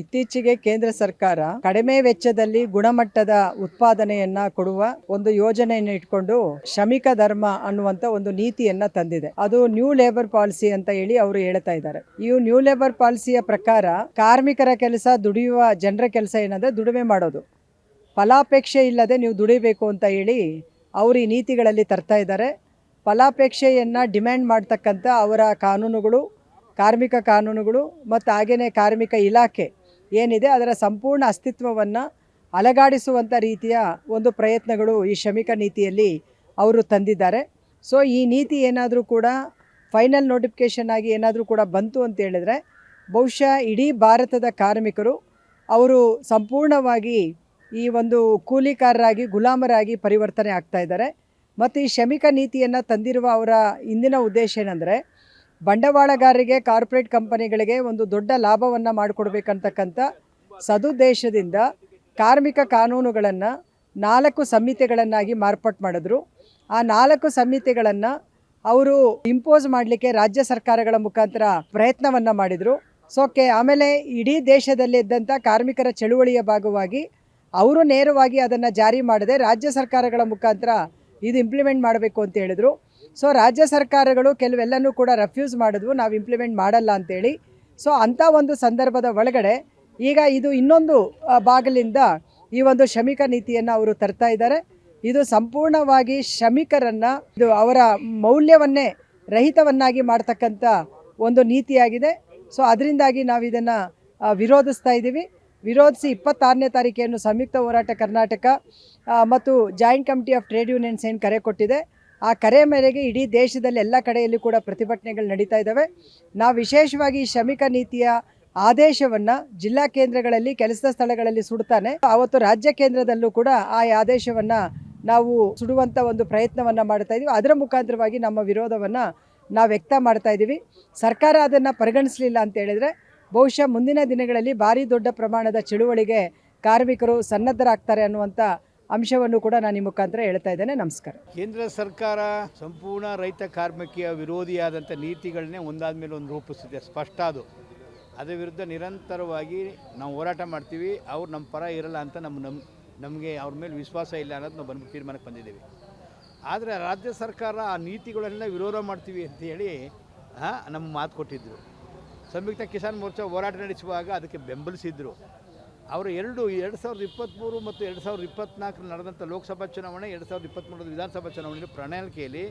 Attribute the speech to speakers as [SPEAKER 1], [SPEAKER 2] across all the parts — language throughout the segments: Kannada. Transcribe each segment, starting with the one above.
[SPEAKER 1] ಇತ್ತೀಚೆಗೆ ಕೇಂದ್ರ ಸರ್ಕಾರ ಕಡಿಮೆ ವೆಚ್ಚದಲ್ಲಿ ಗುಣಮಟ್ಟದ ಉತ್ಪಾದನೆಯನ್ನ ಕೊಡುವ ಒಂದು ಯೋಜನೆಯನ್ನು ಇಟ್ಕೊಂಡು ಶ್ರಮಿಕ ಧರ್ಮ ಅನ್ನುವಂತ ಒಂದು ನೀತಿಯನ್ನ ತಂದಿದೆ. ಅದು ನ್ಯೂ ಲೇಬರ್ ಪಾಲಿಸಿ ಅಂತ ಹೇಳಿ ಅವರು ಹೇಳ್ತಾ ಇದ್ದಾರೆ. ಈ ನ್ಯೂ ಲೇಬರ್ ಪಾಲಿಸಿಯ ಪ್ರಕಾರ ಕಾರ್ಮಿಕರ ಕೆಲಸ ದುಡಿಯುವ ಜನರ ಕೆಲಸ ಏನಂದ್ರೆ ದುಡಿಮೆ ಮಾಡೋದು. ಫಲಾಪೇಕ್ಷೆ ಇಲ್ಲದೆ ನೀವು ದುಡಿಬೇಕು ಅಂತ ಹೇಳಿ ಅವರು ಈ ನೀತಿಗಳಲ್ಲಿ ತರ್ತಾ ಇದ್ದಾರೆ. ಫಲಾಪೇಕ್ಷೆಯನ್ನು ಡಿಮ್ಯಾಂಡ್ ಮಾಡ್ತಕ್ಕಂಥ ಅವರ ಕಾನೂನುಗಳು, ಕಾರ್ಮಿಕ ಕಾನೂನುಗಳು ಮತ್ತು ಹಾಗೆಯೇ ಕಾರ್ಮಿಕ ಇಲಾಖೆ ಏನಿದೆ ಅದರ ಸಂಪೂರ್ಣ ಅಸ್ತಿತ್ವವನ್ನು ಅಲಗಾಡಿಸುವಂಥ ರೀತಿಯ ಒಂದು ಪ್ರಯತ್ನಗಳು ಈ ಶ್ರಮಿಕ ನೀತಿಯಲ್ಲಿ ಅವರು ತಂದಿದ್ದಾರೆ. ಸೊ ಈ ನೀತಿ ಏನಾದರೂ ಕೂಡ ಫೈನಲ್ ನೋಟಿಫಿಕೇಷನ್ ಆಗಿ ಏನಾದರೂ ಕೂಡ ಬಂತು ಅಂತ ಹೇಳಿದ್ರೆ, ಬಹುಶಃ ಇಡೀ ಭಾರತದ ಕಾರ್ಮಿಕರು ಅವರು ಸಂಪೂರ್ಣವಾಗಿ ಈ ಒಂದು ಕೂಲಿಕಾರರಾಗಿ, ಗುಲಾಮರಾಗಿ ಪರಿವರ್ತನೆ ಆಗ್ತಾ ಇದ್ದಾರೆ. ಮತ್ತು ಈ ಶ್ರಮಿಕ ನೀತಿಯನ್ನು ತಂದಿರುವ ಅವರ ಇಂದಿನ ಉದ್ದೇಶ ಏನಂದರೆ ಬಂಡವಾಳಗಾರರಿಗೆ, ಕಾರ್ಪೊರೇಟ್ ಕಂಪನಿಗಳಿಗೆ ಒಂದು ದೊಡ್ಡ ಲಾಭವನ್ನು ಮಾಡಿಕೊಡ್ಬೇಕಂತಕ್ಕಂಥ ಸದುದ್ದೇಶದಿಂದ ಕಾರ್ಮಿಕ ಕಾನೂನುಗಳನ್ನು ನಾಲ್ಕು ಸಂಹಿತೆಗಳನ್ನಾಗಿ ಮಾರ್ಪಾಟು ಮಾಡಿದ್ರು. ಆ ನಾಲ್ಕು ಸಂಹಿತೆಗಳನ್ನು ಅವರು ಇಂಪೋಸ್ ಮಾಡಲಿಕ್ಕೆ ರಾಜ್ಯ ಸರ್ಕಾರಗಳ ಮುಖಾಂತರ ಪ್ರಯತ್ನವನ್ನು ಮಾಡಿದರು. ಸೊ ಕೆ, ಆಮೇಲೆ ಇಡೀ ದೇಶದಲ್ಲಿ ಇದ್ದಂಥ ಕಾರ್ಮಿಕರ ಚಳುವಳಿಯ ಭಾಗವಾಗಿ ಅವರು ನೇರವಾಗಿ ಅದನ್ನು ಜಾರಿ ಮಾಡದೆ ರಾಜ್ಯ ಸರ್ಕಾರಗಳ ಮುಖಾಂತರ ಇದು ಇಂಪ್ಲಿಮೆಂಟ್ ಮಾಡಬೇಕು ಅಂತ ಹೇಳಿದರು. ಸೊ ರಾಜ್ಯ ಸರ್ಕಾರಗಳು ಕೆಲವೆಲ್ಲನೂ ಕೂಡ ರೆಫ್ಯೂಸ್ ಮಾಡಿದ್ವು. ನಾವು ಇಂಪ್ಲಿಮೆಂಟ್ ಮಾಡಲ್ಲ ಅಂತೇಳಿ. ಸೊ ಅಂಥ ಒಂದು ಸಂದರ್ಭದ ಒಳಗಡೆ ಈಗ ಇದು ಇನ್ನೊಂದು ಬಾಗಿಲಿಂದ ಈ ಒಂದು ಶ್ರಮಿಕ ನೀತಿಯನ್ನು ಅವರು ತರ್ತಾ ಇದ್ದಾರೆ. ಇದು ಸಂಪೂರ್ಣವಾಗಿ ಶ್ರಮಿಕರನ್ನು ಇದು ಅವರ ಮೌಲ್ಯವನ್ನೇ ರಹಿತವನ್ನಾಗಿ ಮಾಡ್ತಕ್ಕಂಥ ಒಂದು ನೀತಿಯಾಗಿದೆ. ಸೊ ಅದರಿಂದಾಗಿ ನಾವು ಇದನ್ನು ವಿರೋಧಿಸ್ತಾ ಇದ್ದೀವಿ. ವಿರೋಧಿಸಿ ಇಪ್ಪತ್ತಾರನೇ ತಾರೀಕೆಯನ್ನು ಸಂಯುಕ್ತ ಹೋರಾಟ ಕರ್ನಾಟಕ ಮತ್ತು joint committee of trade unions ಏನು ಕರೆ ಕೊಟ್ಟಿದೆ. ಆ ಕರೆ ಮೇರೆಗೆ ಇಡೀ ದೇಶದಲ್ಲಿ ಎಲ್ಲ ಕಡೆಯಲ್ಲಿ ಕೂಡ ಪ್ರತಿಭಟನೆಗಳು ನಡೀತಾ ಇದ್ದಾವೆ. ನಾವು ವಿಶೇಷವಾಗಿ ಶ್ರಮಿಕ ನೀತಿಯ ಆದೇಶವನ್ನು ಜಿಲ್ಲಾ ಕೇಂದ್ರಗಳಲ್ಲಿ ಕೆಲಸದ ಸ್ಥಳಗಳಲ್ಲಿ ಸುಡ್ತಾನೆ. ಅವತ್ತು ರಾಜ್ಯ ಕೇಂದ್ರದಲ್ಲೂ ಕೂಡ ಆ ಆದೇಶವನ್ನು ನಾವು ಸುಡುವಂಥ ಒಂದು ಪ್ರಯತ್ನವನ್ನು ಮಾಡ್ತಾ ಇದ್ದೀವಿ ಅದರ ಮುಖಾಂತರವಾಗಿ ನಮ್ಮ ವಿರೋಧವನ್ನು ನಾವು ವ್ಯಕ್ತ ಮಾಡ್ತಾ ಇದ್ದೀವಿ ಸರ್ಕಾರ ಅದನ್ನು ಪರಿಗಣಿಸಲಿಲ್ಲ ಅಂತ ಹೇಳಿದರೆ, ಬಹುಶಃ ಮುಂದಿನ ದಿನಗಳಲ್ಲಿ ಭಾರಿ ದೊಡ್ಡ ಪ್ರಮಾಣದ ಚಳುವಳಿಗೆ ಕಾರ್ಮಿಕರು ಸನ್ನದ್ಧರಾಗ್ತಾರೆ ಅನ್ನುವಂಥ ಅಂಶವನ್ನು ಕೂಡ ನಾನು ಈ ಮುಖಾಂತರ ಹೇಳ್ತಾ ಇದ್ದೇನೆ. ನಮಸ್ಕಾರ.
[SPEAKER 2] ಕೇಂದ್ರ ಸರ್ಕಾರ ಸಂಪೂರ್ಣ ರೈತ ಕಾರ್ಮಿಕಿಯ ವಿರೋಧಿಯಾದಂಥ ನೀತಿಗಳನ್ನೇ ಒಂದಾದ ಮೇಲೆ ಒಂದು ರೂಪಿಸಿದೆ ಸ್ಪಷ್ಟ ಅದು. ಅದರ ವಿರುದ್ಧ ನಿರಂತರವಾಗಿ ನಾವು ಹೋರಾಟ ಮಾಡ್ತೀವಿ. ಅವ್ರು ನಮ್ಮ ಪರ ಇರಲ್ಲ ಅಂತ ನಮ್ಮ ನಮ್, ನಮಗೆ ಅವ್ರ ಮೇಲೆ ವಿಶ್ವಾಸ ಇಲ್ಲ ಅನ್ನೋದು ನಾವು ಬಂದು, ತೀರ್ಮಾನಕ್ಕೆ ಬಂದಿದ್ದೀವಿ. ಆದರೆ ರಾಜ್ಯ ಸರ್ಕಾರ ಆ ನೀತಿಗಳನ್ನೆಲ್ಲ ವಿರೋಧ ಮಾಡ್ತೀವಿ ಅಂತ ಹೇಳಿ ನಮ್ಮ ಮಾತು ಕೊಟ್ಟಿದ್ದರು ಸಂಯುಕ್ತ ಕಿಸಾನ್ ಮೋರ್ಚಾ ಹೋರಾಟ ನಡೆಸುವಾಗ ಅದಕ್ಕೆ ಬೆಂಬಲಿಸಿದ್ರು. ಅವರು ಎರಡು ಎರಡು ಸಾವಿರದ ಇಪ್ಪತ್ತ್ಮೂರು ಮತ್ತು ಎರಡು ಸಾವಿರದ ಇಪ್ಪತ್ತ್ನಾಲ್ಕು ನಡೆದಂಥ ಲೋಕಸಭಾ ಚುನಾವಣೆ, ಎರಡು ಸಾವಿರದ ಇಪ್ಪತ್ತ್ಮೂರರ ವಿಧಾನಸಭಾ ಚುನಾವಣೆಯಲ್ಲಿ ಪ್ರಣಾಳಿಕೆಯಲ್ಲಿ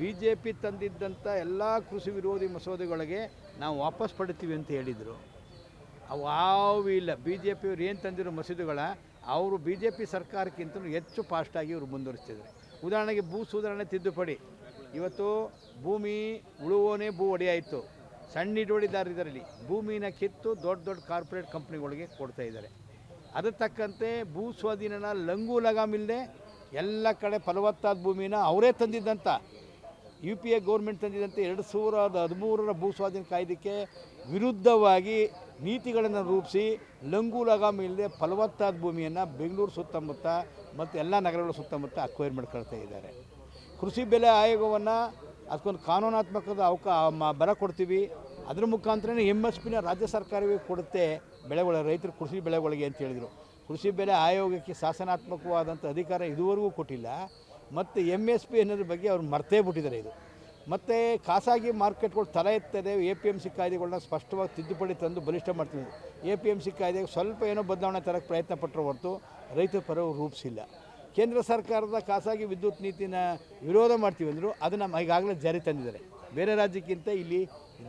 [SPEAKER 2] ಬಿ ಜೆ ಪಿ ತಂದಿದ್ದಂಥ ಎಲ್ಲ ಕೃಷಿ ವಿರೋಧಿ ಮಸೂದೆಗಳಿಗೆ ನಾವು ವಾಪಸ್ ಪಡಿತೀವಿ ಅಂತ ಹೇಳಿದರು. ಅವು ಇಲ್ಲ. ಬಿ ಜೆ ಪಿಯವ್ರು ಏನು ತಂದಿರೋ ಮಸೂದೆಗಳ, ಅವರು ಬಿ ಜೆ ಪಿ ಸರ್ಕಾರಕ್ಕಿಂತ ಹೆಚ್ಚು ಫಾಸ್ಟಾಗಿ ಇವರು ಮುಂದುವರಿಸ್ತಿದ್ದಾರೆ ಉದಾಹರಣೆಗೆ ಭೂ ಸುಧಾರಣೆ ತಿದ್ದುಪಡಿ. ಇವತ್ತು ಭೂಮಿ ಉಳುವೋನೇ ಭೂ ಒಡೆಯಾಯಿತು. ಸಣ್ಣ ಹಿಡುವಳಿದಾರ ಇದರಲ್ಲಿ. ಭೂಮಿನ ಕಿತ್ತು ದೊಡ್ಡ ದೊಡ್ಡ ಕಾರ್ಪೊರೇಟ್ ಕಂಪ್ನಿಗಳಿಗೆ ಕೊಡ್ತಾ ಇದ್ದಾರೆ. ಅದಕ್ಕೆ ತಕ್ಕಂತೆ ಭೂ ಸ್ವಾಧೀನನ ಲಂಗು ಲಗಾಮಿಲ್ಲದೆ ಎಲ್ಲ ಕಡೆ ಫಲವತ್ತಾದ ಭೂಮಿನ ಅವರೇ ತಂದಿದ್ದಂಥ ಯು ಪಿ ಎ ಗೌರ್ಮೆಂಟ್ ತಂದಿದ್ದಂತೆ ಎರಡು ಸಾವಿರದ ಹದಿಮೂರರ ಭೂ ಸ್ವಾಧೀನ ಕಾಯ್ದೆಗೆ ವಿರುದ್ಧವಾಗಿ ನೀತಿಗಳನ್ನು ರೂಪಿಸಿ ಲಂಗು ಲಗಾಮ್ ಇಲ್ಲದೆ ಫಲವತ್ತಾದ ಭೂಮಿಯನ್ನು ಬೆಂಗಳೂರು ಸುತ್ತಮುತ್ತ ಮತ್ತು ಎಲ್ಲ ನಗರಗಳ ಸುತ್ತಮುತ್ತ ಅಕ್ವೈರ್ ಮಾಡ್ಕೊಳ್ತಾ ಇದ್ದಾರೆ. ಕೃಷಿ ಬೆಲೆ ಆಯೋಗವನ್ನು ಅದಕ್ಕೊಂದು ಕಾನೂನಾತ್ಮಕದ ಅವಕಾ ಬರ ಕೊಡ್ತೀವಿ. ಅದ್ರ ಮುಖಾಂತರನೇ ಎಂ ಎಸ್ ಪಿನ ರಾಜ್ಯ ಸರ್ಕಾರವೇ ಕೊಡುತ್ತೆ ಬೆಳೆಗಳ ರೈತರು ಕೃಷಿ ಬೆಳೆಗಳಿಗೆ ಅಂತ ಹೇಳಿದರು. ಕೃಷಿ ಬೆಲೆ ಆಯೋಗಕ್ಕೆ ಶಾಸನಾತ್ಮಕವಾದಂಥ ಅಧಿಕಾರ ಇದುವರೆಗೂ ಕೊಟ್ಟಿಲ್ಲ. ಮತ್ತು ಎಂ ಎಸ್ ಪಿ ಅನ್ನೋದ್ರ ಬಗ್ಗೆ ಅವ್ರು ಮರ್ತೇ ಬಿಟ್ಟಿದ್ದಾರೆ ಇದು. ಮತ್ತು ಖಾಸಗಿ ಮಾರ್ಕೆಟ್ಗಳು ತಲೆ ಎತ್ತದೆ ಎ ಪಿ ಎಂ ಸಿ ಕಾಯ್ದೆಗಳನ್ನ ಸ್ಪಷ್ಟವಾಗಿ ತಿದ್ದುಪಡಿ ತಂದು ಬಲಿಷ್ಠ ಮಾಡ್ತೀವಿ ಎ ಪಿ ಎಂ ಸಿ ಕಾಯ್ದೆಗೆ ಸ್ವಲ್ಪ ಏನೋ ಬದಲಾವಣೆ ತರಕ್ಕೆ ಪ್ರಯತ್ನ ಪಟ್ಟರು ಹೊರತು ರೈತರ ಪರವು ರೂಪಿಸಿಲ್ಲ. ಕೇಂದ್ರ ಸರ್ಕಾರದ ಖಾಸಗಿ ವಿದ್ಯುತ್ ನೀತಿನ ವಿರೋಧ ಮಾಡ್ತೀವಿ ಅಂದರು ನಮ್ಮ ಈಗಾಗಲೇ ಜಾರಿ ತಂದಿದ್ದಾರೆ. ಬೇರೆ ರಾಜ್ಯಕ್ಕಿಂತ ಇಲ್ಲಿ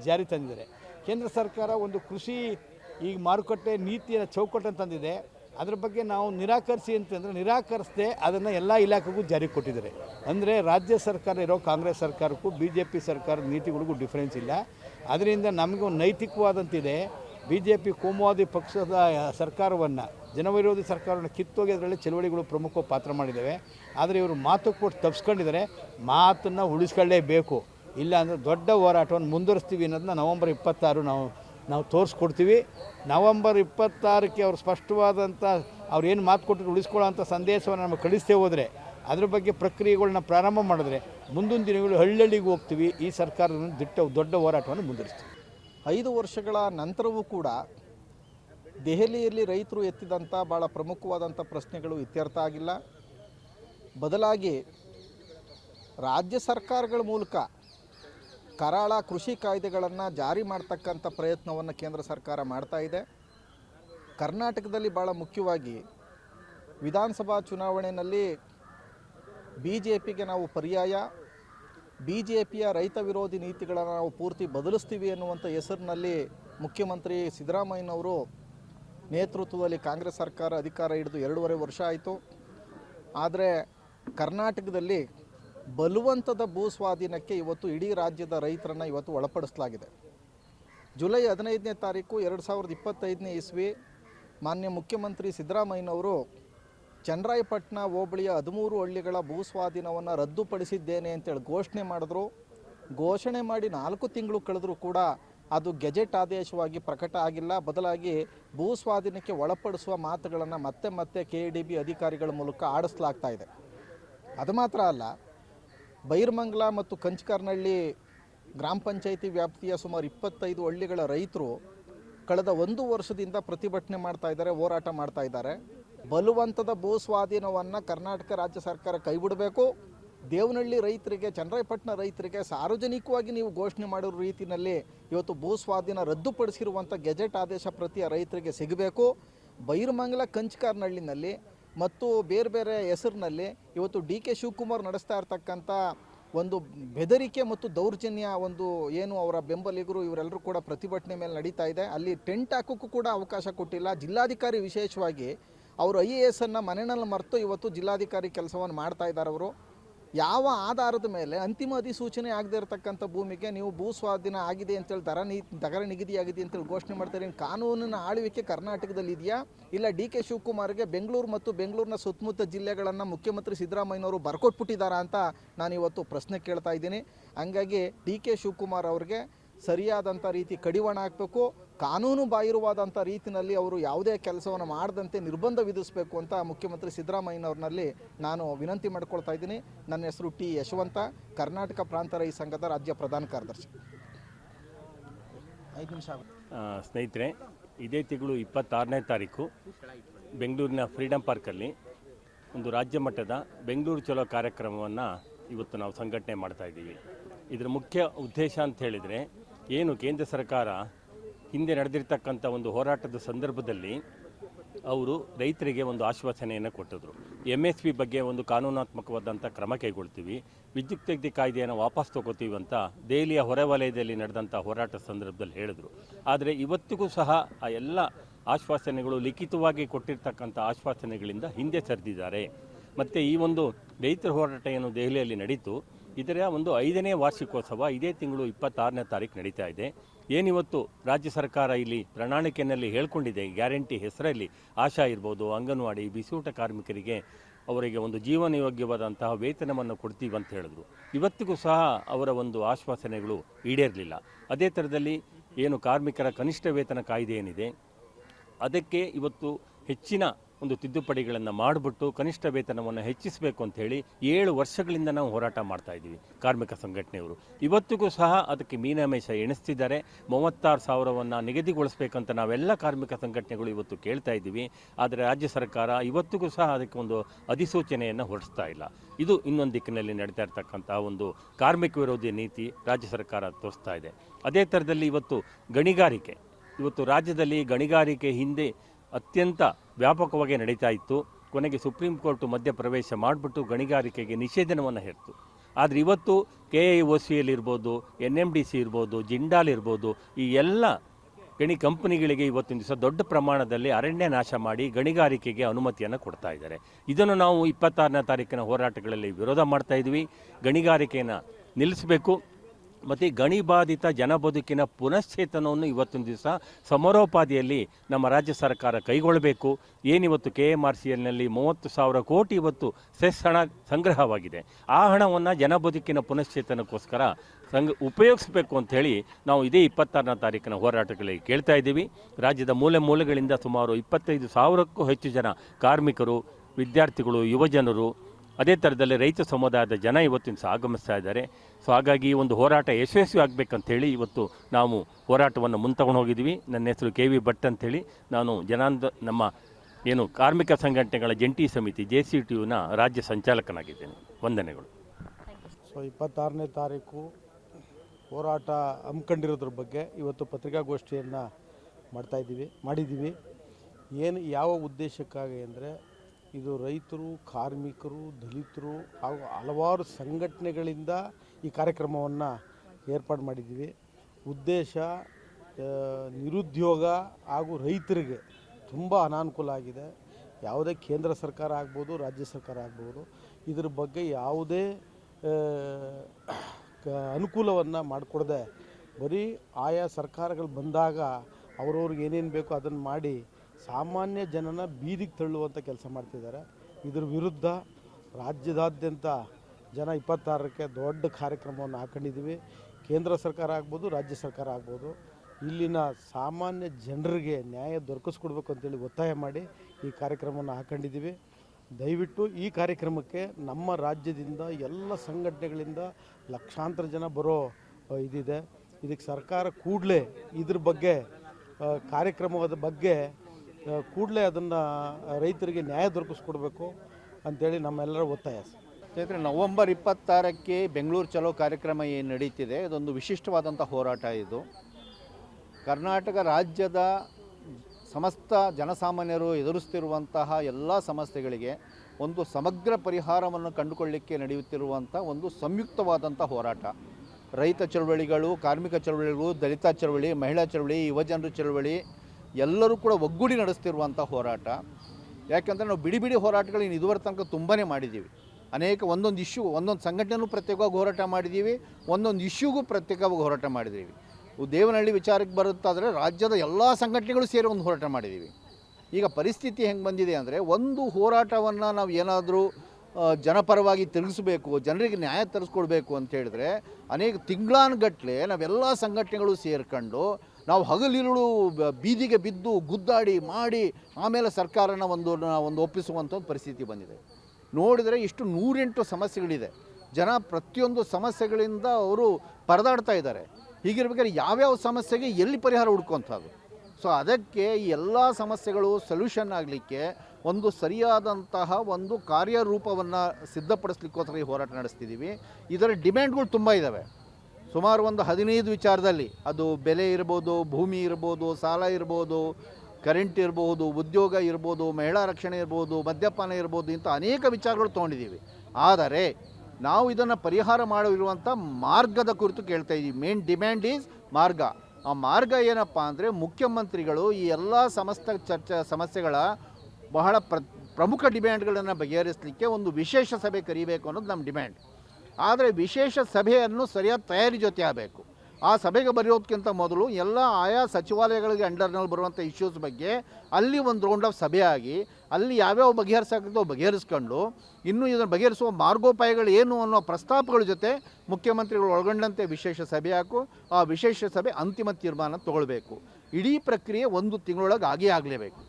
[SPEAKER 2] ಜಾರಿ ತಂದಿದ್ದಾರೆ. ಕೇಂದ್ರ ಸರ್ಕಾರ ಒಂದು ಕೃಷಿ ಈಗ ಮಾರುಕಟ್ಟೆ ನೀತಿಯ ಚೌಕಟ್ಟನ್ನು ತಂದಿದೆ. ಅದರ ಬಗ್ಗೆ ನಾವು ನಿರಾಕರಿಸಿ ಅಂತಂದರೆ ನಿರಾಕರಿಸದೆ ಅದನ್ನು ಎಲ್ಲ ಇಲಾಖೆಗೂ ಜಾರಿ ಕೊಟ್ಟಿದ್ದಾರೆ. ಅಂದರೆ ರಾಜ್ಯ ಸರ್ಕಾರ ಇರೋ ಕಾಂಗ್ರೆಸ್ ಸರ್ಕಾರಕ್ಕೂ ಬಿ ಜೆ ಪಿ ಸರ್ಕಾರದ ನೀತಿಗಳಿಗೂ ಡಿಫ್ರೆನ್ಸ್ ಇಲ್ಲ. ಅದರಿಂದ ನಮಗೂ ನೈತಿಕವಾದಂತಿದೆ. ಬಿ ಜೆ ಪಿ ಕೋಮುವಾದಿ ಪಕ್ಷದ ಸರ್ಕಾರವನ್ನು ಜನವಿರೋಧಿ ಸರ್ಕಾರವನ್ನು ಕಿತ್ತೋಗಿ ಅದರಲ್ಲಿ ಚಳುವಳಿಗಳು ಪ್ರಮುಖ ಪಾತ್ರ ಮಾಡಿದ್ದಾವೆ. ಆದರೆ ಇವರು ಮಾತು ಕೊಟ್ಟು ತಪ್ಪಿಸ್ಕೊಂಡಿದ್ದಾರೆ ಮಾತನ್ನು ಉಳಿಸ್ಕೊಳ್ಳೇಬೇಕು. ಇಲ್ಲ ಅಂದರೆ ದೊಡ್ಡ ಹೋರಾಟವನ್ನು ಮುಂದುವರಿಸ್ತೀವಿ ಅನ್ನೋದನ್ನ ನವಂಬರ್ ಇಪ್ಪತ್ತಾರು ನಾವು ನಾವು ತೋರಿಸ್ಕೊಡ್ತೀವಿ. ನವಂಬರ್ ಇಪ್ಪತ್ತಾರಕ್ಕೆ ಅವರು ಸ್ಪಷ್ಟವಾದಂಥ ಅವ್ರು ಏನು ಮಾತು ಕೊಟ್ಟರು ಉಳಿಸ್ಕೊಳ್ಳೋಂಥ ಸಂದೇಶವನ್ನು ನಮಗೆ ಕಳಿಸ್ತೇ ಹೋದರೆ, ಅದ್ರ ಬಗ್ಗೆ ಪ್ರಕ್ರಿಯೆಗಳನ್ನ ಪ್ರಾರಂಭ ಮಾಡಿದ್ರೆ ಮುಂದಿನ ದಿನಗಳು ಹಳ್ಳಿಗೆ ಹೋಗ್ತೀವಿ. ಈ ಸರ್ಕಾರದ ದಿಟ್ಟ ದೊಡ್ಡ ಹೋರಾಟವನ್ನು ಮುಂದುವರಿಸ್ತೀವಿ.
[SPEAKER 3] ಐದು ವರ್ಷಗಳ ನಂತರವೂ ಕೂಡ ದೆಹಲಿಯಲ್ಲಿ ರೈತರು ಎತ್ತಿದಂಥ ಭಾಳ ಪ್ರಮುಖವಾದಂಥ ಪ್ರಶ್ನೆಗಳು ಇತ್ಯರ್ಥ ಆಗಿಲ್ಲ. ಬದಲಾಗಿ ರಾಜ್ಯ ಸರ್ಕಾರಗಳ ಮೂಲಕ ಕರಾಳ ಕೃಷಿ ಕಾಯ್ದೆಗಳನ್ನು ಜಾರಿ ಮಾಡ್ತಕ್ಕಂಥ ಪ್ರಯತ್ನವನ್ನು ಕೇಂದ್ರ ಸರ್ಕಾರ ಮಾಡ್ತಾ ಇದೆ. ಕರ್ನಾಟಕದಲ್ಲಿ ಭಾಳ ಮುಖ್ಯವಾಗಿ ವಿಧಾನಸಭಾ ಚುನಾವಣೆಯಲ್ಲಿ ಬಿ ಜೆ ಪಿಗೆ ನಾವು ಪರ್ಯಾಯ ಬಿ ಜೆ ಪಿಯ ರೈತ ವಿರೋಧಿ ನೀತಿಗಳನ್ನು ನಾವು ಪೂರ್ತಿ ಬದಲಿಸ್ತೀವಿ ಎನ್ನುವಂಥ ಹೆಸರಿನಲ್ಲಿ ಮುಖ್ಯಮಂತ್ರಿ ಸಿದ್ದರಾಮಯ್ಯನವರು ನೇತೃತ್ವದಲ್ಲಿ ಕಾಂಗ್ರೆಸ್ ಸರ್ಕಾರ ಅಧಿಕಾರ ಹಿಡಿದು ಎರಡೂವರೆ ವರ್ಷ ಆಯಿತು. ಆದರೆ ಕರ್ನಾಟಕದಲ್ಲಿ ಬಲವಂತದ ಭೂ ಸ್ವಾಧೀನಕ್ಕೆ ಇವತ್ತು ಇಡೀ ರಾಜ್ಯದ ರೈತರನ್ನು ಇವತ್ತು ಒಳಪಡಿಸಲಾಗಿದೆ. ಜುಲೈ ಹದಿನೈದನೇ ತಾರೀಕು ಎರಡು ಸಾವಿರದ ಇಪ್ಪತ್ತೈದನೇ ಇಸ್ವಿ ಮಾನ್ಯ ಮುಖ್ಯಮಂತ್ರಿ ಸಿದ್ದರಾಮಯ್ಯನವರು ಚನ್ನರಾಯಪಟ್ಟಣ ಹೋಬಳಿಯ ಹದಿಮೂರು ಹಳ್ಳಿಗಳ ಭೂ ಸ್ವಾಧೀನವನ್ನು ರದ್ದುಪಡಿಸಿದ್ದೇನೆ ಅಂತೇಳಿ ಘೋಷಣೆ ಮಾಡಿದ್ರು. ಘೋಷಣೆ ಮಾಡಿ ನಾಲ್ಕು ತಿಂಗಳು ಕಳೆದರೂ ಕೂಡ ಅದು ಗೆಜೆಟ್ ಆದೇಶವಾಗಿ ಪ್ರಕಟ ಆಗಿಲ್ಲ. ಬದಲಾಗಿ ಭೂ ಸ್ವಾಧೀನಕ್ಕೆ ಒಳಪಡಿಸುವ ಮಾತುಗಳನ್ನು ಮತ್ತೆ ಮತ್ತೆ ಕೆ ಡಿ ಬಿ ಅಧಿಕಾರಿಗಳ ಮೂಲಕ ಆಡಿಸ್ಲಾಗ್ತಾ ಇದೆ. ಅದು ಮಾತ್ರ ಅಲ್ಲ, ಬೈರ್ಮಂಗ್ಲ ಮತ್ತು ಕಂಚಕರ್ನಹಳ್ಳಿ ಗ್ರಾಮ ಪಂಚಾಯಿತಿ ವ್ಯಾಪ್ತಿಯ ಸುಮಾರು ಇಪ್ಪತ್ತೈದು ಹಳ್ಳಿಗಳ ರೈತರು ಕಳೆದ ಒಂದು ವರ್ಷದಿಂದ ಪ್ರತಿಭಟನೆ ಮಾಡ್ತಾ ಇದ್ದಾರೆ, ಹೋರಾಟ ಮಾಡ್ತಾ ಇದ್ದಾರೆ. ಬಲವಂತದ ಭೂ ಸ್ವಾಧೀನವನ್ನು ಕರ್ನಾಟಕ ರಾಜ್ಯ ಸರ್ಕಾರ ಕೈಬಿಡಬೇಕು. ದೇವನಹಳ್ಳಿ ರೈತರಿಗೆ, ಚನ್ನರಾಯಪಟ್ಟಣ ರೈತರಿಗೆ ಸಾರ್ವಜನಿಕವಾಗಿ ನೀವು ಘೋಷಣೆ ಮಾಡಿರೋ ರೀತಿಯಲ್ಲಿ ಇವತ್ತು ಭೂ ಸ್ವಾಧೀನ ರದ್ದುಪಡಿಸಿರುವಂಥ ಗೆಜೆಟ್ ಆದೇಶ ಪ್ರತಿಯ ರೈತರಿಗೆ ಸಿಗಬೇಕು. ಬೈರಮಂಗಲ, ಕಂಚಕಾರ್ನಹಳ್ಳಿನಲ್ಲಿ ಮತ್ತು ಬೇರೆ ಬೇರೆ ಹೆಸರಿನಲ್ಲಿ ಇವತ್ತು ಡಿ ಕೆ ಶಿವಕುಮಾರ್ ನಡೆಸ್ತಾ ಇರ್ತಕ್ಕಂಥ ಒಂದು ಬೆದರಿಕೆ ಮತ್ತು ದೌರ್ಜನ್ಯ ಒಂದು ಏನು ಅವರ ಬೆಂಬಲಿಗರು ಇವರೆಲ್ಲರೂ ಕೂಡ ಪ್ರತಿಭಟನೆ ಮೇಲೆ ನಡೀತಾ ಇದೆ. ಅಲ್ಲಿ ಟೆಂಟ್ ಹಾಕೋಕ್ಕೂ ಕೂಡ ಅವಕಾಶ ಕೊಟ್ಟಿಲ್ಲ. ಜಿಲ್ಲಾಧಿಕಾರಿ ವಿಶೇಷವಾಗಿ ಅವರು ಐ ಎ ಎಸ್ ಅನ್ನು ಮನೆಯಲ್ಲಿ ಮರೆತು ಇವತ್ತು ಜಿಲ್ಲಾಧಿಕಾರಿ ಕೆಲಸವನ್ನು ಮಾಡ್ತಾ ಇದ್ದಾರೆ ಅವರು. ಯಾವ ಆಧಾರದ ಮೇಲೆ ಅಂತಿಮ ಅಧಿಸೂಚನೆ ಆಗದೆ ಇರತಕ್ಕಂಥ ಭೂಮಿಗೆ ನೀವು ಭೂ ಸ್ವಾಧೀನ ಆಗಿದೆ ಅಂತೇಳಿ ದರ ನಿ ದರ ನಿಗದಿಯಾಗಿದೆ ಅಂತೇಳಿ ಘೋಷಣೆ ಮಾಡ್ತಾರೆ. ಇನ್ನು ಕಾನೂನಿನ ಆಳ್ವಿಕೆ ಕರ್ನಾಟಕದಲ್ಲಿ ಇದೆಯಾ? ಇಲ್ಲ ಡಿ ಕೆ ಶಿವಕುಮಾರ್ಗೆ ಬೆಂಗಳೂರು ಮತ್ತು ಬೆಂಗಳೂರಿನ ಸುತ್ತಮುತ್ತ ಜಿಲ್ಲೆಗಳನ್ನು ಮುಖ್ಯಮಂತ್ರಿ ಸಿದ್ದರಾಮಯ್ಯನವರು ಬರ್ಕೊಟ್ಬಿಟ್ಟಿದ್ದಾರಾ ಅಂತ ನಾನು ಇವತ್ತು ಪ್ರಶ್ನೆ ಕೇಳ್ತಾ ಇದ್ದೀನಿ. ಹಂಗಾಗಿ ಡಿ ಕೆ ಶಿವಕುಮಾರ್ ಅವ್ರಿಗೆ ಸರಿಯಾದಂಥ ರೀತಿ ಕಡಿವಾಣ ಹಾಕಬೇಕು. ಕಾನೂನು ಬಾಹಿರವಾದಂಥ ರೀತಿಯಲ್ಲಿ ಅವರು ಯಾವುದೇ ಕೆಲಸವನ್ನು ಮಾಡದಂತೆ ನಿರ್ಬಂಧ ವಿಧಿಸಬೇಕು ಅಂತ ಮುಖ್ಯಮಂತ್ರಿ ಸಿದ್ದರಾಮಯ್ಯನವ್ರನಲ್ಲಿ ನಾನು ವಿನಂತಿ ಮಾಡ್ಕೊಳ್ತಾ ಇದ್ದೀನಿ. ನನ್ನ ಹೆಸರು ಟಿ ಯಶವಂತ, ಕರ್ನಾಟಕ ಪ್ರಾಂತ ರೈ ಸಂಘದ ರಾಜ್ಯ ಪ್ರಧಾನ ಕಾರ್ಯದರ್ಶಿ. ಐದು ನಿಮಿಷ
[SPEAKER 4] ಸ್ನೇಹಿತರೆ, ಇದೇ ತಿಂಗಳು ಇಪ್ಪತ್ತಾರನೇ ತಾರೀಕು ಬೆಂಗಳೂರಿನ ಫ್ರೀಡಮ್ ಪಾರ್ಕಲ್ಲಿ ಒಂದು ರಾಜ್ಯ ಮಟ್ಟದ ಬೆಂಗಳೂರು ಚಲೋ ಕಾರ್ಯಕ್ರಮವನ್ನು ಇವತ್ತು ನಾವು ಸಂಘಟನೆ ಮಾಡ್ತಾ ಇದ್ದೀವಿ. ಇದರ ಮುಖ್ಯ ಉದ್ದೇಶ ಅಂತ ಹೇಳಿದರೆ, ಏನು ಕೇಂದ್ರ ಸರ್ಕಾರ ಹಿಂದೆ ನಡೆದಿರ್ತಕ್ಕಂಥ ಒಂದು ಹೋರಾಟದ ಸಂದರ್ಭದಲ್ಲಿ ಅವರು ರೈತರಿಗೆ ಒಂದು ಆಶ್ವಾಸನೆಯನ್ನು ಕೊಟ್ಟಿದ್ರು. ಎಂ ಎಸ್ ಪಿ ಬಗ್ಗೆ ಒಂದು ಕಾನೂನಾತ್ಮಕವಾದಂಥ ಕ್ರಮ ಕೈಗೊಳ್ತೀವಿ. ವಿದ್ಯುತ್ ತೆಗ್ದಿ ಕಾಯ್ದೆಯನ್ನು ವಾಪಸ್ ತಗೋತೀವಿ ಅಂತ ದೆಹಲಿಯ ಹೊರವಲಯದಲ್ಲಿ ನಡೆದಂಥ ಹೋರಾಟ ಸಂದರ್ಭದಲ್ಲಿ ಹೇಳಿದ್ರು. ಆದರೆ ಇವತ್ತಿಗೂ ಸಹ ಆ ಎಲ್ಲ ಆಶ್ವಾಸನೆಗಳು ಲಿಖಿತವಾಗಿ ಕೊಟ್ಟಿರ್ತಕ್ಕಂಥ ಆಶ್ವಾಸನೆಗಳಿಂದ ಹಿಂದೆ ಸರಿದಿದ್ದಾರೆ. ಮತ್ತು ಈ ಒಂದು ರೈತರ ಹೋರಾಟ ಏನು ದೆಹಲಿಯಲ್ಲಿ ನಡೀತು. ಇದರ ಒಂದು ಐದನೇ ವಾರ್ಷಿಕೋತ್ಸವ ಇದೇ ತಿಂಗಳು ಇಪ್ಪತ್ತಾರನೇ ತಾರೀಕು ನಡೀತಾ ಇದೆ. ಏನಿವತ್ತು ರಾಜ್ಯ ಸರ್ಕಾರ ಇಲ್ಲಿ ಪ್ರಣಾಳಿಕೆಯಲ್ಲಿ ಹೇಳ್ಕೊಂಡಿದೆ, ಗ್ಯಾರಂಟಿ ಹೆಸರಲ್ಲಿ ಆಶಾ ಇರ್ಬೋದು, ಅಂಗನವಾಡಿ ಬಿಸಿಯೂಟ ಕಾರ್ಮಿಕರಿಗೆ ಅವರಿಗೆ ಒಂದು ಜೀವನ ಯೋಗ್ಯವಾದಂತಹ ವೇತನವನ್ನು ಕೊಡ್ತೀವಿ ಅಂತ ಹೇಳಿದ್ರು. ಇವತ್ತಿಗೂ ಸಹ ಅವರ ಒಂದು ಆಶ್ವಾಸನೆಗಳು ಈಡೇರಲಿಲ್ಲ. ಅದೇ ಥರದಲ್ಲಿ ಏನು ಕಾರ್ಮಿಕರ ಕನಿಷ್ಠ ವೇತನ ಕಾಯ್ದೆ ಏನಿದೆ, ಅದಕ್ಕೆ ಇವತ್ತು ಹೆಚ್ಚಿನ ಒಂದು ತಿದ್ದುಪಡಿಗಳನ್ನು ಮಾಡಿಬಿಟ್ಟು ಕನಿಷ್ಠ ವೇತನವನ್ನು ಹೆಚ್ಚಿಸಬೇಕು ಅಂತ ಹೇಳಿ ಏಳು ವರ್ಷಗಳಿಂದ ನಾವು ಹೋರಾಟ ಮಾಡ್ತಾ ಇದ್ದೀವಿ ಕಾರ್ಮಿಕ ಸಂಘಟನೆಯವರು. ಇವತ್ತಿಗೂ ಸಹ ಅದಕ್ಕೆ ಮೀನಾಮೇಷ ಎಣಿಸ್ತಿದ್ದಾರೆ. ಮೂವತ್ತಾರು ಸಾವಿರವನ್ನು ನಿಗದಿಗೊಳಿಸಬೇಕಂತ ನಾವೆಲ್ಲ ಕಾರ್ಮಿಕ ಸಂಘಟನೆಗಳು ಇವತ್ತು ಕೇಳ್ತಾ ಇದ್ದೀವಿ. ಆದರೆ ರಾಜ್ಯ ಸರ್ಕಾರ ಇವತ್ತಿಗೂ ಸಹ ಅದಕ್ಕೆ ಒಂದು ಅಧಿಸೂಚನೆಯನ್ನು ಹೊರಡಿಸ್ತಾ ಇಲ್ಲ. ಇದು ಇನ್ನೊಂದು ದಿಕ್ಕಿನಲ್ಲಿ ನಡೀತಾ ಇರ್ತಕ್ಕಂಥ ಒಂದು ಕಾರ್ಮಿಕ ವಿರೋಧಿ ನೀತಿ ರಾಜ್ಯ ಸರ್ಕಾರ ತೋರಿಸ್ತಾ ಇದೆ. ಅದೇ ಥರದಲ್ಲಿ ಇವತ್ತು ಗಣಿಗಾರಿಕೆ. ಇವತ್ತು ರಾಜ್ಯದಲ್ಲಿ ಗಣಿಗಾರಿಕೆ ಹಿಂದೆ ಅತ್ಯಂತ ವ್ಯಾಪಕವಾಗಿ ನಡೀತಾ ಇತ್ತು. ಕೊನೆಗೆ ಸುಪ್ರೀಂ ಕೋರ್ಟ್ ಮಧ್ಯ ಪ್ರವೇಶ ಮಾಡಿಬಿಟ್ಟು ಗಣಿಗಾರಿಕೆಗೆ ನಿಷೇಧನವನ್ನು ಹೇರ್ತು. ಆದರೆ ಇವತ್ತು ಕೆ ಐ ಒ ಸಿಯಲ್ಲಿರ್ಬೋದು ಎನ್ ಎಂ ಡಿ ಸಿ ಇರ್ಬೋದು, ಜಿಂಡಾಲ್ ಇರ್ಬೋದು, ಈ ಎಲ್ಲ ಗಣಿ ಕಂಪನಿಗಳಿಗೆ ಇವತ್ತಿನ ದಿವಸ ದೊಡ್ಡ ಪ್ರಮಾಣದಲ್ಲಿ ಅರಣ್ಯ ನಾಶ ಮಾಡಿ ಗಣಿಗಾರಿಕೆಗೆ ಅನುಮತಿಯನ್ನು ಕೊಡ್ತಾ ಇದ್ದಾರೆ. ಇದನ್ನು ನಾವು ಇಪ್ಪತ್ತಾರನೇ ತಾರೀಕಿನ ಹೋರಾಟಗಳಲ್ಲಿ ವಿರೋಧ ಮಾಡ್ತಾ ಇದ್ವಿ. ಗಣಿಗಾರಿಕೆಯನ್ನು ನಿಲ್ಲಿಸಬೇಕು. ಮತ್ತು ಗಣಿಬಾಧಿತ ಜನ ಬದುಕಿನ ಪುನಶ್ಚೇತನವನ್ನು ಇವತ್ತಿನ ದಿವಸ ಸಮರೋಪಾದಿಯಲ್ಲಿ ನಮ್ಮ ರಾಜ್ಯ ಸರ್ಕಾರ ಕೈಗೊಳ್ಳಬೇಕು. ಏನಿವತ್ತು ಕೆ ಎಂ ಆರ್ ಸಿ ಎಲ್ನಲ್ಲಿ ಮೂವತ್ತು ಸಾವಿರ ಕೋಟಿ ಇವತ್ತು ಸೆಸ್ ಹಣ ಸಂಗ್ರಹವಾಗಿದೆ. ಆ ಹಣವನ್ನು ಜನ ಬದುಕಿನ ಪುನಶ್ಚೇತನಕ್ಕೋಸ್ಕರ ಸಂಘ ಉಪಯೋಗಿಸಬೇಕು ಅಂಥೇಳಿ ನಾವು ಇದೇ ಇಪ್ಪತ್ತಾರನೇ ತಾರೀಕಿನ ಹೋರಾಟಗಳಿಗೆ ಕೇಳ್ತಾ ಇದ್ದೀವಿ. ರಾಜ್ಯದ ಮೂಲೆ ಮೂಲೆಗಳಿಂದ ಸುಮಾರು ಇಪ್ಪತ್ತೈದು ಸಾವಿರಕ್ಕೂ ಹೆಚ್ಚು ಜನ ಕಾರ್ಮಿಕರು, ವಿದ್ಯಾರ್ಥಿಗಳು, ಯುವಜನರು ಅದೇ ಥರದಲ್ಲಿ ರೈತ ಸಮುದಾಯದ ಜನ ಇವತ್ತಿನ ಆಗಮಿಸ್ತಾ ಇದ್ದಾರೆ. ಸೊ ಹಾಗಾಗಿ ಒಂದು ಹೋರಾಟ ಯಶಸ್ವಿ ಆಗಬೇಕಂತೇಳಿ ಇವತ್ತು ನಾವು ಹೋರಾಟವನ್ನು ಮುಂತಗೊಂಡು ಹೋಗಿದ್ದೀವಿ. ನನ್ನ ಹೆಸರು ಕೆ ವಿ ಭಟ್ ಅಂತೇಳಿ. ನಾನು ಜನಾಂದ, ನಮ್ಮ ಏನು ಕಾರ್ಮಿಕ ಸಂಘಟನೆಗಳ ಜಂಟಿ ಸಮಿತಿ ಜೆ ಸಿ ಟಿ ಯುನ ರಾಜ್ಯ ಸಂಚಾಲಕನಾಗಿದ್ದೇನೆ. ವಂದನೆಗಳು.
[SPEAKER 5] ಸೊ ಇಪ್ಪತ್ತಾರನೇ ತಾರೀಕು ಹೋರಾಟ ಹಮ್ಮಿಕೊಂಡಿರೋದ್ರ ಬಗ್ಗೆ ಇವತ್ತು ಪತ್ರಿಕಾಗೋಷ್ಠಿಯನ್ನು ಮಾಡ್ತಾಯಿದ್ದೀವಿ ಮಾಡಿದ್ದೀವಿ. ಏನು ಯಾವ ಉದ್ದೇಶಕ್ಕಾಗಿ ಅಂದರೆ ಇದು ರೈತರು, ಕಾರ್ಮಿಕರು, ದಲಿತರು ಹಾಗೂ ಹಲವಾರು ಸಂಘಟನೆಗಳಿಂದ ಈ ಕಾರ್ಯಕ್ರಮವನ್ನು ಏರ್ಪಾಡು ಮಾಡಿದ್ದೀವಿ. ಉದ್ದೇಶ ನಿರುದ್ಯೋಗ ಹಾಗೂ ರೈತರಿಗೆ ತುಂಬ ಅನಾನುಕೂಲ ಆಗಿದೆ. ಯಾವುದೇ ಕೇಂದ್ರ ಸರ್ಕಾರ ಆಗ್ಬೋದು, ರಾಜ್ಯ ಸರ್ಕಾರ ಆಗ್ಬೋದು, ಇದ್ರ ಬಗ್ಗೆ ಯಾವುದೇ ಅನುಕೂಲವನ್ನು ಮಾಡಿಕೊಡದೆ ಬರೀ ಆಯಾ ಸರ್ಕಾರಗಳು ಬಂದಾಗ ಅವ್ರವ್ರಿಗೆ ಏನೇನು ಬೇಕೋ ಅದನ್ನು ಮಾಡಿ ಸಾಮಾನ್ಯ ಜನನ ಬೀದಿಗೆ ತಳ್ಳುವಂಥ ಕೆಲಸ ಮಾಡ್ತಿದ್ದಾರೆ. ಇದ್ರ ವಿರುದ್ಧ ರಾಜ್ಯದಾದ್ಯಂತ ಜನ ಇಪ್ಪತ್ತಾರಕ್ಕೆ ದೊಡ್ಡ ಕಾರ್ಯಕ್ರಮವನ್ನು ಹಾಕೊಂಡಿದ್ದೀವಿ. ಕೇಂದ್ರ ಸರ್ಕಾರ ಆಗ್ಬೋದು, ರಾಜ್ಯ ಸರ್ಕಾರ ಆಗ್ಬೋದು. ಇಲ್ಲಿನ ಸಾಮಾನ್ಯ ಜನರಿಗೆ ನ್ಯಾಯ ದೊರಕಿಸ್ಕೊಡ್ಬೇಕು ಅಂತೇಳಿ ಒತ್ತಾಯ ಮಾಡಿ ಈ ಕಾರ್ಯಕ್ರಮವನ್ನು ಹಾಕೊಂಡಿದ್ದೀವಿ. ದಯವಿಟ್ಟು ಈ ಕಾರ್ಯಕ್ರಮಕ್ಕೆ ನಮ್ಮ ರಾಜ್ಯದಿಂದ ಎಲ್ಲ ಸಂಘಟನೆಗಳಿಂದ ಲಕ್ಷಾಂತರ ಜನ ಬರೋ ಇದಿದೆ. ಇದಕ್ಕೆ ಸರ್ಕಾರ ಕೂಡಲೇ ಇದ್ರ ಬಗ್ಗೆ ಕಾರ್ಯಕ್ರಮದ ಬಗ್ಗೆ ಕೂಡಲೇ ಅದನ್ನು ರೈತರಿಗೆ ನ್ಯಾಯ ದೊರಕಿಸ್ಕೊಡ್ಬೇಕು ಅಂತೇಳಿ ನಮ್ಮೆಲ್ಲರ ಒತ್ತಾಯ
[SPEAKER 6] ಸ್ನೇಹಿತರೆ, ನವಂಬರ್ ಇಪ್ಪತ್ತಾರಕ್ಕೆ ಬೆಂಗಳೂರು ಚಲೋ ಕಾರ್ಯಕ್ರಮ ಏನು ನಡೀತಿದೆ, ಇದೊಂದು ವಿಶಿಷ್ಟವಾದಂಥ ಹೋರಾಟ ಇದು. ಕರ್ನಾಟಕ ರಾಜ್ಯದ ಸಮಸ್ತ ಜನಸಾಮಾನ್ಯರು ಎದುರಿಸ್ತಿರುವಂತಹ ಎಲ್ಲ ಸಮಸ್ಯೆಗಳಿಗೆ ಒಂದು ಸಮಗ್ರ ಪರಿಹಾರವನ್ನು ಕಂಡುಕೊಳ್ಳಿಕ್ಕೆ ನಡೆಯುತ್ತಿರುವಂಥ ಒಂದು ಸಂಯುಕ್ತವಾದಂಥ ಹೋರಾಟ. ರೈತ ಚಳವಳಿಗಳು, ಕಾರ್ಮಿಕ ಚಳವಳಿಗಳು, ದಲಿತ ಚಳವಳಿ, ಮಹಿಳಾ ಚಳವಳಿ, ಯುವಜನರ ಚಳವಳಿ ಎಲ್ಲರೂ ಕೂಡ ಒಗ್ಗೂಡಿ ನಡೆಸ್ತಿರುವಂಥ ಹೋರಾಟ. ಯಾಕೆಂದರೆ ನಾವು ಬಿಡಿ ಬಿಡಿ ಹೋರಾಟಗಳನ್ನ ಇದುವರೆ ತನಕ ತುಂಬಾ ಮಾಡಿದ್ದೀವಿ. ಅನೇಕ ಒಂದೊಂದು ಇಶ್ಯೂ, ಒಂದೊಂದು ಸಂಘಟನೆಯೂ ಪ್ರತ್ಯೇಕವಾಗಿ ಹೋರಾಟ ಮಾಡಿದ್ದೀವಿ, ಒಂದೊಂದು ಇಶ್ಯೂಗೂ ಪ್ರತ್ಯೇಕವಾಗಿ ಹೋರಾಟ ಮಾಡಿದ್ದೀವಿ. ದೇವನಹಳ್ಳಿ ವಿಚಾರಕ್ಕೆ ಬರುತ್ತಾದರೆ ರಾಜ್ಯದ ಎಲ್ಲ ಸಂಘಟನೆಗಳು ಸೇರಿ ಒಂದು ಹೋರಾಟ ಮಾಡಿದ್ದೀವಿ. ಈಗ ಪರಿಸ್ಥಿತಿ ಹೆಂಗೆ ಬಂದಿದೆ ಅಂದರೆ ಒಂದು ಹೋರಾಟವನ್ನು ನಾವು ಏನಾದರೂ ಜನಪರವಾಗಿ ತಿರುಗಿಸ್ಬೇಕು, ಜನರಿಗೆ ನ್ಯಾಯ ತರಿಸ್ಕೊಡ್ಬೇಕು ಅಂತ ಹೇಳಿದ್ರೆ ಅನೇಕ ತಿಂಗಳಾನುಗಟ್ಟಲೆ ನಾವೆಲ್ಲ ಸಂಘಟನೆಗಳು ಸೇರ್ಕೊಂಡು ನಾವು ಹಗಲಿರುಳು ಬೀದಿಗೆ ಬಿದ್ದು ಗುದ್ದಾಡಿ ಮಾಡಿ ಆಮೇಲೆ ಸರ್ಕಾರನ ಒಂದು ಒಂದು ಒಪ್ಪಿಸುವಂಥ ಒಂದು ಪರಿಸ್ಥಿತಿ ಬಂದಿದೆ. ನೋಡಿದರೆ ಇಷ್ಟು ನೂರೆಂಟು ಸಮಸ್ಯೆಗಳಿದೆ. ಜನ ಪ್ರತಿಯೊಂದು ಸಮಸ್ಯೆಗಳಿಂದ ಅವರು ಪರದಾಡ್ತಾ ಇದ್ದಾರೆ. ಹೀಗಿರ್ಬೇಕಾದ್ರೆ ಯಾವ್ಯಾವ ಸಮಸ್ಯೆಗೆ ಎಲ್ಲಿ ಪರಿಹಾರ ಹುಡ್ಕೊಂಥದ್ದು ಸೊ, ಅದಕ್ಕೆ ಈ ಎಲ್ಲ ಸಮಸ್ಯೆಗಳು ಸೊಲ್ಯೂಷನ್ ಆಗಲಿಕ್ಕೆ ಒಂದು ಸರಿಯಾದಂತಹ ಒಂದು ಕಾರ್ಯರೂಪವನ್ನು ಸಿದ್ಧಪಡಿಸ್ಲಿಕ್ಕೋಸ್ಕರ ಈ ಹೋರಾಟ ನಡೆಸ್ತಿದ್ದೀವಿ. ಇದರ ಡಿಮ್ಯಾಂಡ್ಗಳು ತುಂಬ ಇದ್ದಾವೆ ಸುಮಾರು ಒಂದು ಹದಿನೈದು ವಿಚಾರದಲ್ಲಿ ಅದು ಬೆಲೆ ಇರ್ಬೋದು, ಭೂಮಿ ಇರ್ಬೋದು, ಸಾಲ ಇರ್ಬೋದು ಕರೆಂಟ್ ಇರ್ಬೋದು, ಉದ್ಯೋಗ ಇರ್ಬೋದು, ಮಹಿಳಾ ರಕ್ಷಣೆ ಇರ್ಬೋದು, ಮದ್ಯಪಾನ ಇರ್ಬೋದು, ಇಂಥ ಅನೇಕ ವಿಚಾರಗಳು ತೊಗೊಂಡಿದ್ದೀವಿ. ಆದರೆ ನಾವು ಇದನ್ನು ಪರಿಹಾರ ಮಾಡಿರುವಂಥ ಮಾರ್ಗದ ಕುರಿತು ಕೇಳ್ತಾ ಇದ್ದೀವಿ. ಮೇನ್ ಡಿಮ್ಯಾಂಡ್ ಈಸ್ ಮಾರ್ಗ. ಆ ಮಾರ್ಗ ಏನಪ್ಪ ಅಂದರೆ ಮುಖ್ಯಮಂತ್ರಿಗಳು ಈ ಎಲ್ಲ ಸಮಸ್ತ ಚರ್ಚೆ ಸಮಸ್ಯೆಗಳ ಬಹಳ ಪ್ರ, ಪ್ರಮುಖ ಡಿಮ್ಯಾಂಡ್ಗಳನ್ನು ಬಗೆಹರಿಸಲಿಕ್ಕೆ ಒಂದು ವಿಶೇಷ ಸಭೆ ಕರೀಬೇಕು ಅನ್ನೋದು ನಮ್ಮ ಡಿಮ್ಯಾಂಡ್ ಆದರೆ ವಿಶೇಷ ಸಭೆಯನ್ನು ಸರಿಯಾದ ತಯಾರಿ ಜೊತೆ ಆಗಬೇಕು. ಆ ಸಭೆಗೆ ಬರೆಯೋದಕ್ಕಿಂತ ಮೊದಲು ಎಲ್ಲ ಆಯಾ ಸಚಿವಾಲಯಗಳಿಗೆ ಅಂಡರ್ನಲ್ಲಿ ಬರುವಂಥ ಇಶ್ಯೂಸ್ ಬಗ್ಗೆ ಅಲ್ಲಿ ಒಂದು ರೌಂಡ್ ಆಫ್ ಸಭೆ ಆಗಿ, ಅಲ್ಲಿ ಯಾವ್ಯಾವ ಬಗೆಹರಿಸೋ ಬಗೆಹರಿಸ್ಕೊಂಡು, ಇನ್ನು ಇದನ್ನು ಬಗೆಹರಿಸುವ ಮಾರ್ಗೋಪಾಯಗಳು ಏನು ಅನ್ನೋ ಪ್ರಸ್ತಾಪಗಳ ಜೊತೆ ಮುಖ್ಯಮಂತ್ರಿಗಳು ಒಳಗೊಂಡಂತೆ ವಿಶೇಷ ಸಭೆ ಹಾಕು, ಆ ವಿಶೇಷ ಸಭೆ ಅಂತಿಮ ತೀರ್ಮಾನ ತಗೊಳ್ಬೇಕು. ಇಡೀ ಪ್ರಕ್ರಿಯೆ ಒಂದು ತಿಂಗಳೊಳಗೆ ಆಗೇ ಆಗಲೇಬೇಕು.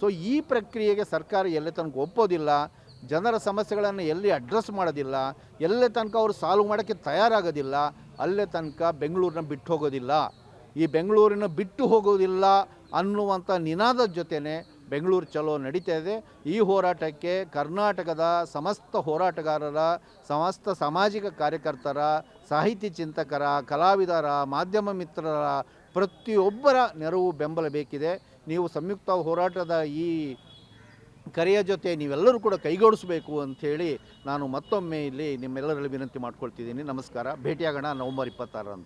[SPEAKER 6] ಸೊ ಈ ಪ್ರಕ್ರಿಯೆಗೆ ಸರ್ಕಾರ ಎಲ್ಲ ತನಕ ಒಪ್ಪೋದಿಲ್ಲ ಜನರ ಸಮಸ್ಯೆಗಳನ್ನು ಎಲ್ಲಿ ಅಡ್ರೆಸ್ ಮಾಡೋದಿಲ್ಲ, ಎಲ್ಲೇ ತನಕ ಅವರು ಸಾಲ್ವ್ ಮಾಡೋಕ್ಕೆ ತಯಾರಾಗೋದಿಲ್ಲ, ಅಲ್ಲೇ ತನಕ ಬೆಂಗಳೂರನ್ನ ಬಿಟ್ಟು ಹೋಗೋದಿಲ್ಲ. ಈ ಬೆಂಗಳೂರಿನ ಬಿಟ್ಟು ಹೋಗೋದಿಲ್ಲ ಅನ್ನುವಂಥ ನಿನಾದ ಜೊತೆನೇ ಬೆಂಗಳೂರು ಚಲೋ ನಡೀತಾ ಇದೆ. ಈ ಹೋರಾಟಕ್ಕೆ ಕರ್ನಾಟಕದ ಸಮಸ್ತ ಹೋರಾಟಗಾರರ, ಸಮಸ್ತ ಸಾಮಾಜಿಕ ಕಾರ್ಯಕರ್ತರ, ಸಾಹಿತಿ ಚಿಂತಕರ, ಕಲಾವಿದರ, ಮಾಧ್ಯಮ ಮಿತ್ರರ ಪ್ರತಿಯೊಬ್ಬರ ನೆರವು ಬೆಂಬಲ ಬೇಕಿದೆ. ನೀವು ಸಂಯುಕ್ತ ಹೋರಾಟದ ಈ ಕರೆಯ ಜೊತೆ ನೀವೆಲ್ಲರೂ ಕೂಡ ಕೈಗೂಡಿಸಬೇಕು ಅಂಥೇಳಿ ನಾನು ಮತ್ತೊಮ್ಮೆ ಇಲ್ಲಿ ನಿಮ್ಮೆಲ್ಲರಲ್ಲಿ ವಿನಂತಿ ಮಾಡ್ಕೊಳ್ತಿದ್ದೀನಿ. ನಮಸ್ಕಾರ. ಭೇಟಿಯಾಗೋಣ ನವಂಬರ್ ಇಪ್ಪತ್ತಾರರಂದು.